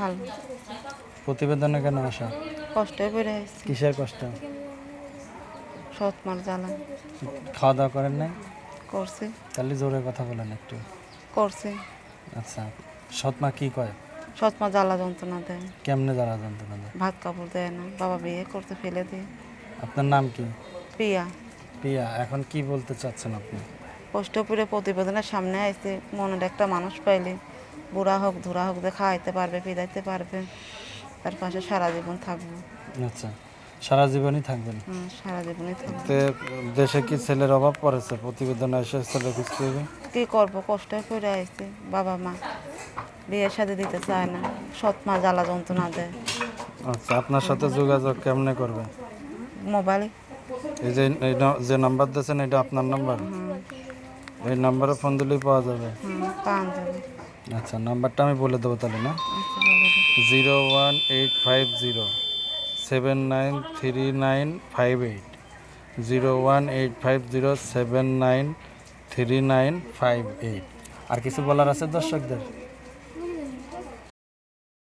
ভালো। প্রতিবেদনে কেন আসা? কষ্ট করে আসছি কিসের কষ্ট? সৎ মার জ্বালা খাওয়া দাওয়া করেন নাই? করছে। তাহলে জোরে কথা বলেন একটু। করছে। আচ্ছা সৎমা কি কয়? সৎ মা জ্বালা যন্ত্রণা দেয়। কেমনে যারা যন্ত্রণা দেয়? ভাত কাপড় দেয় না বাবা বিয়ে করতে ফেলে দিয়ে। আপনার নাম কি? পিয়া পিয়া এখন কি বলতে চাচ্ছেন আপনি? কষ্ট করে প্রতিবেদনের সামনে আসছে মনের একটা মানুষ পাইলে। বুড়া হোক ধুরা হোক যে খাওয়াইতে পারবে পিদাইতে পারবে তার পাশে সারা জীবন থাকব। আচ্ছা সারা জীবনই থাকবেন? সারা জীবনই থাকব। দেশে কি ছেলের অভাব পড়েছে? প্রতিবেদনে এসে ছেলে খুঁজতে হবে কি করব? কষ্ট করে আসছে বাবা মা। বিয়ের সাথে দিতে চায় না। সৎ মা জ্বালা যন্ত্রণা দেয়। আচ্ছা আপনার সাথে যোগাযোগ কেমনে করবে? মোবাইলে। এই যে এই যে নাম্বার দিয়েছেন এটা আপনার নাম্বার? এই নাম্বারে ফোন দিলেই পাওয়া যাবে। আচ্ছা নাম্বারটা আমি বলে দেবো তাহলে না? আচ্ছা। Zero one eight five zero seven nine three nine five eight. Zero one eight five zero seven nine three nine five eight. আর কিছু বলার আছে দর্শকদের?